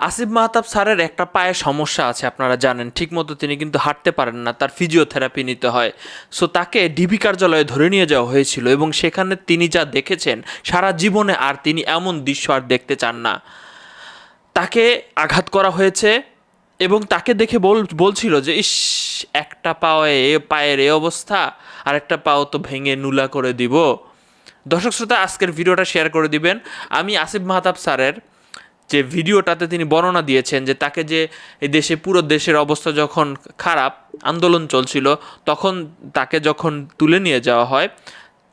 আসিফ মাহতাব স্যারের একটা পায়ে সমস্যা আছে, আপনারা জানেন। ঠিকমতো তিনি কিন্তু হাঁটতে পারেন না, তার ফিজিওথেরাপি নিতে হয়। সো তাকে ডিবি কার্যালয়ে ধরে নিয়ে যাওয়া হয়েছিল এবং সেখানে তিনি যা দেখেছেন, সারা জীবনে আর তিনি এমন দৃশ্য আর দেখতে চান না। তাকে আঘাত করা হয়েছে এবং তাকে দেখে বল, বলছিল যে, ইস, একটা পায়ে এ পায়ের এ অবস্থা আর একটা পাও তো ভেঙে নুলা করে দিব। দর্শক শ্রোতা, আজকের ভিডিওটা শেয়ার করে দিবেন। আমি আসিফ মাহতাব স্যারের যে ভিডিওটাতে তিনি বর্ণনা দিয়েছেন যে তাকে যে এই দেশে, পুরো দেশের অবস্থা যখন খারাপ, আন্দোলন চলছিল, তখন তাকে যখন তুলে নিয়ে যাওয়া হয়,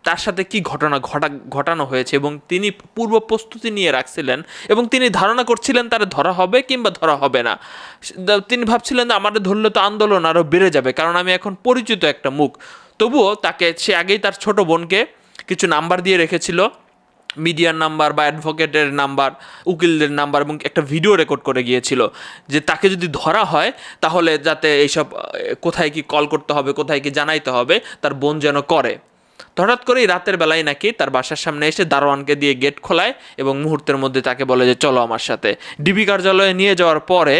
তার সাথে কি ঘটনা ঘটা, ঘটানো হয়েছে এবং তিনি পূর্ব প্রস্তুতি নিয়ে রাখছিলেন এবং তিনি ধারণা করছিলেন তারা ধরা হবে কিংবা ধরা হবে না। তিনি ভাবছিলেন আমাদের ধরলে তো আন্দোলন আরও বেড়ে যাবে, কারণ আমি এখন পরিচিত একটা মুখ। তবুও তাকে, সে আগেই তার ছোট বোনকে কিছু নাম্বার দিয়ে রেখেছিল। মিডিয়ার নাম্বার বা অ্যাডভোকেটের নাম্বার, উকিলদের নাম্বার এবং একটা ভিডিও রেকর্ড করে গিয়েছিল যে তাকে যদি ধরা হয় তাহলে যাতে এইসব কোথায় কি কল করতে হবে, কোথায় কি জানাইতে হবে, তার বোন যেন করে। হঠাৎ করেই রাতের বেলায় নাকি তার বাসার সামনে এসে দারোয়ানকে দিয়ে গেট খোলায় এবং মুহূর্তের মধ্যে তাকে বলে যে, চলো আমার সাথে। ডিবি কার্যালয়ে নিয়ে যাওয়ার পরে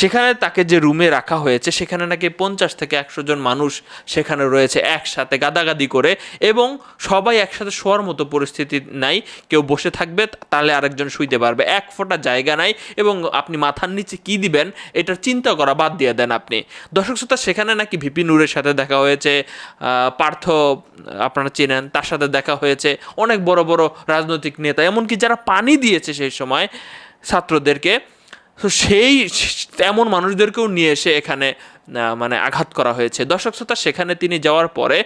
সেখানে তাকে যে রুমে রাখা হয়েছে, সেখানে নাকি পঞ্চাশ থেকে একশো জন মানুষ সেখানে রয়েছে একসাথে গাদাগাদি করে এবং সবাই একসাথে শোয়ার মতো পরিস্থিতি নাই। কেউ বসে থাকবে, তাহলে আরেকজন শুইতে পারবে। এক ফোঁটা জায়গা নাই এবং আপনি মাথার নিচে কি দিবেন, এটার চিন্তা করা বাদ দিয়ে দেন আপনি। দর্শক শ্রোতা, সেখানে নাকি ভিপি নূরের সাথে দেখা হয়েছে। পার্থ, আপনারা চেনেন, তার সাথে দেখা হয়েছে অনেক বড় বড় রাজনৈতিক নেতা, এমনকি যারা পানি দিয়েছে সেই সময় ছাত্রদেরকে, তো সেই তেমন মানুষদেরকেও নিয়ে এসে এখানে মানে আঘাত করা হয়েছে। দর্শক শ্রোতা, সেখানে তিনি যাওয়ার পরে,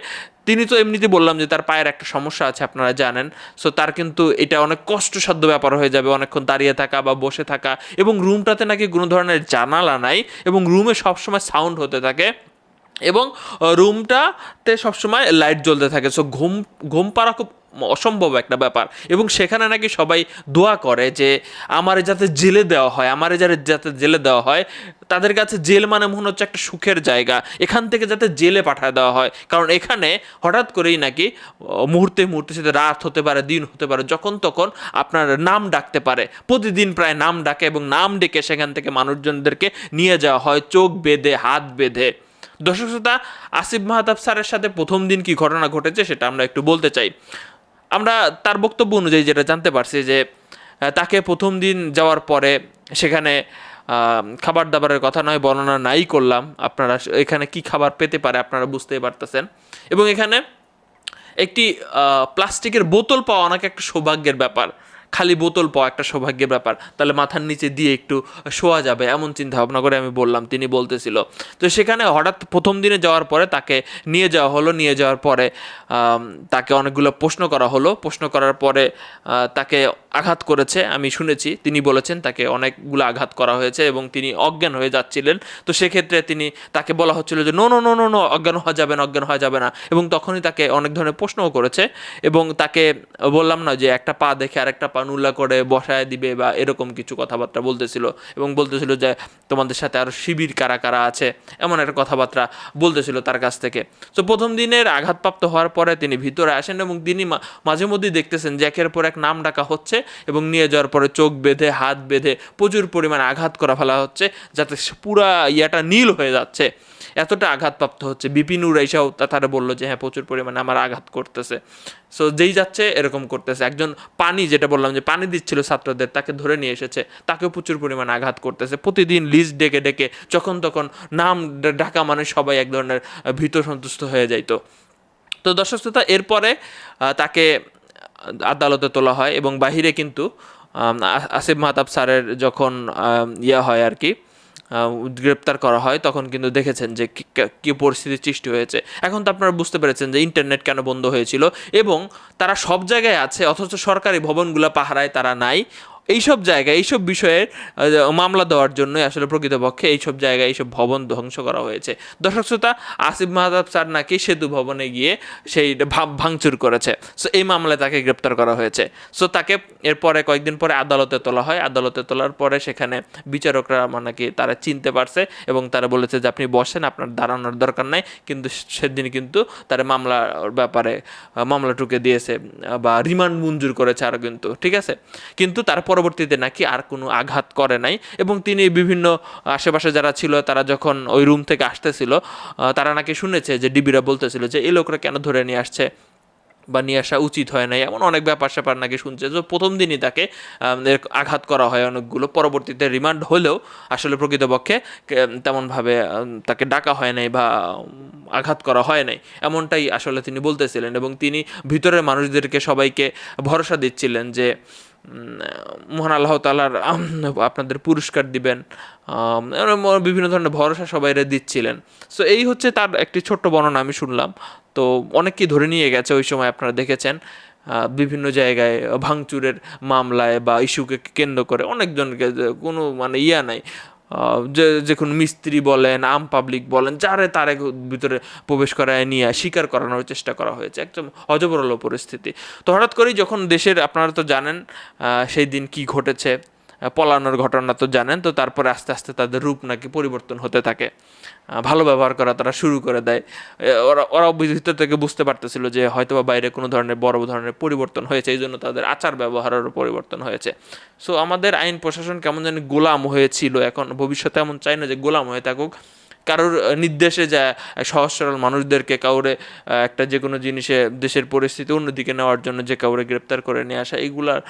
তিনি তো এমনিতে বললাম যে তার পায়ের একটা সমস্যা আছে, আপনারা জানেন। সো তার কিন্তু এটা অনেক কষ্টসাধ্য ব্যাপার হয়ে যাবে অনেকক্ষণ দাঁড়িয়ে থাকা বা বসে থাকা, এবং রুমটাতে নাকি কোনো ধরনের জানালা নাই, এবং রুমে সবসময় সাউন্ড হতে থাকে। এবং রুমটাতে সবসময় লাইট জ্বলতে থাকে। সো ঘুম ঘুম পাড়া খুব অসম্ভব একটা ব্যাপার। এবং সেখানে নাকি সবাই দোয়া করে যে, আমারে যাতে জেলে দেওয়া হয়, আমারে যাতে যাতে জেলে দেওয়া হয়। তাদের কাছে জেল মানে মনে হচ্ছে একটা সুখের জায়গা। এখান থেকে যাতে জেলে পাঠায় দেওয়া হয়। কারণ এখানে হঠাৎ করেই নাকি মুহূর্তে মুহূর্তে সেটা রাত হতে পারে, দিন হতে পারে, যখন তখন আপনার নাম ডাকতে পারে। প্রতিদিন প্রায় নাম ডাকে এবং নাম ডেকে সেখান থেকে মানুষজনদেরকে নিয়ে যাওয়া হয়, চোখ বেঁধে, হাত বেঁধে। দর্শক শ্রোতা, আসিফ মাহতাব স্যারের সাথে প্রথম দিন কি ঘটনা ঘটেছে সেটা আমরা একটু বলতে চাই। আমরা তার বক্তব্য অনুযায়ী যেটা জানতে পারছি যে তাকে প্রথম দিন যাওয়ার পরে সেখানে খাবার দাবারের কথা নয়, বর্ণনা নাই করলাম। আপনারা এখানে কি খাবার পেতে পারে আপনারা বুঝতেই পারতেছেন। এবং এখানে একটি প্লাস্টিকের বোতল পাওয়া অনেক একটা সৌভাগ্যের ব্যাপার। খালি বোতল পাওয়া একটা সৌভাগ্যের ব্যাপার। তাহলে মাথার নিচে দিয়ে একটু শোয়া যাবে, এমন চিন্তা ভাবনা করে আমি বললাম, তিনি বলতেছিল। তো সেখানে হঠাৎ প্রথম দিনে যাওয়ার পরে তাকে নিয়ে যাওয়া হলো, নিয়ে যাওয়ার পরে তাকে অনেকগুলো প্রশ্ন করা হলো। প্রশ্ন করার পরে তাকে আঘাত করেছে, আমি শুনেছি। তিনি বলেছেন তাকে অনেকগুলো আঘাত করা হয়েছে এবং তিনি অজ্ঞান হয়ে যাচ্ছিলেন। তো সেক্ষেত্রে তিনি তাকে বলা হচ্ছিল যে, no no no no no, অজ্ঞান হওয়া যাবে না, অজ্ঞান হওয়া যাবে না। এবং তখনই তাকে অনেক ধরনের প্রশ্নও করেছে এবং তাকে বললাম না যে, একটা পা দেখে আরেকটা পা নুল্লা করে বসায় দিবে বা এরকম কিছু কথাবার্তা বলতেছিল এবং বলতেছিল যে তোমাদের সাথে আরও শিবির কারা কারা আছে, এমন একটা কথাবার্তা বলতেছিল তার কাছ থেকে। তো প্রথম দিনের আঘাতপ্রাপ্ত হওয়ার পরে তিনি ভিতরে আসেন এবং তিনি মাঝে মধ্যেই দেখতেছেন যে একের পর এক নাম ডাকা হচ্ছে এবং নিয়ে যাওয়ার পরে চোখ বেঁধে, হাত বেঁধে প্রচুর পরিমাণে আঘাত করা ফেলা হচ্ছে যাতে পুরা ইয়াটা নীল হয়ে যাচ্ছে। এতটা আঘাতপ্রাপ্ত হচ্ছে। বিপিনুর এসেও তারা বলল যে হ্যাঁ প্রচুর পরিমাণে আমার আঘাত করতেছে। সো যেই যাচ্ছে, এরকম করতেছে। একজন পানি, যেটা বললাম যে, পানি দিচ্ছিল ছাত্রদের, তাকে ধরে নিয়ে এসেছে। তাকেও প্রচুর পরিমাণে আঘাত করতেছে। প্রতিদিন লিস্ট ডেকে ডেকে, যখন তখন নাম ডাকা মানে সবাই এক ধরনের ভীত সন্তুষ্ট হয়ে যাইতো তো। দর্শক শ্রোতা, এরপরে তাকে আদালতে তোলা হয় এবং বাহিরে কিন্তু আসিফ মাহতাব স্যারের যখন ইয়া হয় আর কি গ্রেপ্তার করা হয়, তখন কিন্তু দেখেছেন যে কী পরিস্থিতির সৃষ্টি হয়েছে। এখন তো আপনারা বুঝতে পেরেছেন যে ইন্টারনেট কেন বন্ধ হয়েছিল এবং তারা সব জায়গায় আছে, অথচ সরকারি ভবনগুলো পাহারায় তারা নাই। এইসব জায়গায়, এইসব বিষয়ে মামলা দেওয়ার জন্যই আসলে প্রকৃতপক্ষে এইসব জায়গায় এইসব ভবন ধ্বংস করা হয়েছে। দর্শক শ্রোতা, আসিফ মাহতাব স্যার নাকি সেতু ভবনে গিয়ে সেই ভাঙচুর করেছে। সো এই মামলায় তাকে গ্রেপ্তার করা হয়েছে। সো তাকে এরপরে কয়েকদিন পরে আদালতে তোলা হয়। আদালতে তোলার পরে সেখানে বিচারকরা মানে নাকি তারা চিনতে পারছে এবং তারা বলেছে যে, আপনি বসেন, আপনার দাঁড়ানোর দরকার নাই। কিন্তু সেদিন কিন্তু তারা মামলার ব্যাপারে মামলা টুকে দিয়েছে, বা রিমান্ড মঞ্জুর করেছে আরও কিন্তু, ঠিক আছে? কিন্তু তার পরবর্তীতে নাকি আর কোনো আঘাত করে নাই। এবং তিনি বিভিন্ন আশেপাশে যারা ছিল, তারা যখন ওই রুম থেকে আসতেছিল তারা নাকি শুনেছে যে ডিবিরা বলতেছিল যে, এই লোকরা কেন ধরে নিয়ে আসছে বা নিয়ে আসা উচিত হয় নাই? এমন অনেক ব্যাপার স্যাপার নাকি শুনছে যে, প্রথম দিনই তাকে আঘাত করা হয় অনেকগুলো। পরবর্তীতে রিমান্ড হলেও আসলে প্রকৃতপক্ষে তেমনভাবে তাকে ডাকা হয় নাই বা আঘাত করা হয় নাই। এমনটাই আসলে তিনি বলতেছিলেন এবং তিনি ভিতরের মানুষদেরকে সবাইকে ভরসা দিচ্ছিলেন যে মহান আল্লাহ তালার আপনাদের পুরস্কার দিবেন। বিভিন্ন ধরনের ভরসা সবাইরা দিচ্ছিলেন। সো এই হচ্ছে তার একটি ছোট্ট বর্ণনা আমি শুনলাম। তো অনেককে ধরে নিয়ে গেছে ওই সময় আপনারা দেখেছেন। বিভিন্ন জায়গায় ভাঙচুরের মামলায় বা ইস্যুকে কেন্দ্র করে অনেকজনকে, কোনো মানে ইয়া নাই। যে যে কোনো মিস্ত্রি বলেন, আম পাবলিক বলেন, যারে তারে ভিতরে প্রবেশ করায় নিয়ে স্বীকার করানোর চেষ্টা করা হয়েছে, একদম অজবরল পরিস্থিতি। তো হঠাৎ করেই যখন দেশের, আপনারা তো জানেন সেই দিন কি ঘটেছে পলানোর ঘটনা তো জানেন, তো তারপরে আস্তে আস্তে তাদের রূপ নাকি পরিবর্তন হতে থাকে। ভালো ব্যবহার করা তারা শুরু করে দেয়। ওরা ওরা ভিতর থেকে বুঝতে পারতেছিল যে হয়তো বা বাইরে কোনো ধরনের বড় ধরনের পরিবর্তন হয়েছে এই জন্য তাদের আচার ব্যবহারেরও পরিবর্তন হয়েছে। সো আমাদের আইন প্রশাসন কেমন জানি গোলাম হয়েছিল, এখন ভবিষ্যতে এমন চাই না যে গোলাম হয়ে থাকুক। কারোর নির্দেশে যায় সহজ সরল মানুষদেরকে কাউরে একটা যে কোনো জিনিসে দেশের পরিস্থিতি অন্যদিকে নেওয়ার জন্য যে কাউরে গ্রেপ্তার করে নিয়ে আসা এইগুলার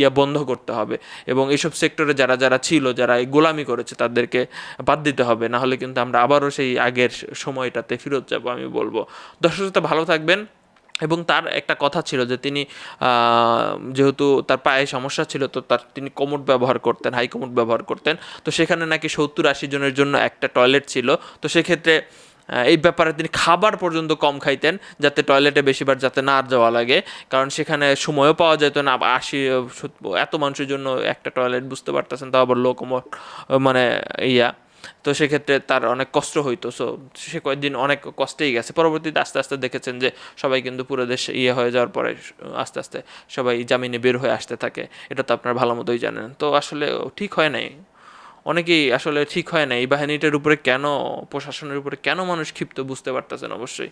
ইয়া বন্ধ করতে হবে। এবং এইসব সেক্টরে যারা যারা ছিল, যারা এই গোলামি করেছে, তাদেরকে বাদ দিতে হবে। না হলে কিন্তু আমরা আবারও সেই আগের সময়টাতে ফেরত যাব, আমি বলব। দর্শক ভালো থাকবেন। এবং তার একটা কথা ছিল যে তিনি যেহেতু তার পায়ে সমস্যা ছিল, তো তার তিনি কোমোড ব্যবহার করতেন, হাই কোমোড ব্যবহার করতেন। তো সেখানে নাকি সত্তর আশি জনের জন্য একটা টয়লেট ছিল। তো সেক্ষেত্রে এই ব্যাপারে তিনি খাবার পর্যন্ত কম খাইতেন, যাতে টয়লেটে বেশিবার যাতে না আর যাওয়া লাগে। কারণ সেখানে সময়ও পাওয়া যেত না আশি এত মানুষের জন্য একটা টয়লেট বুঝতে পারতেছেন, তাও আবার লো কোমোড মানে ইয়া। তো সেক্ষেত্রে তার অনেক কষ্ট হইতো। সো সে কয়েকদিন অনেক কষ্টেই গেছে। পরবর্তীতে আস্তে আস্তে দেখেছেন যে সবাই কিন্তু পুরো দেশ ইয়ে হয়ে যাওয়ার পরে আস্তে আস্তে সবাই জামিনে বের হয়ে আসতে থাকে। এটা তো আপনার ভালো মতোই জানেন। তো আসলে ঠিক হয় নাই। অনেকেই আসলে ঠিক হয় না এই বাহিনীটার উপরে কেন, প্রশাসনের উপরে কেন মানুষ ক্ষিপ্ত বুঝতে পারতেছেন অবশ্যই।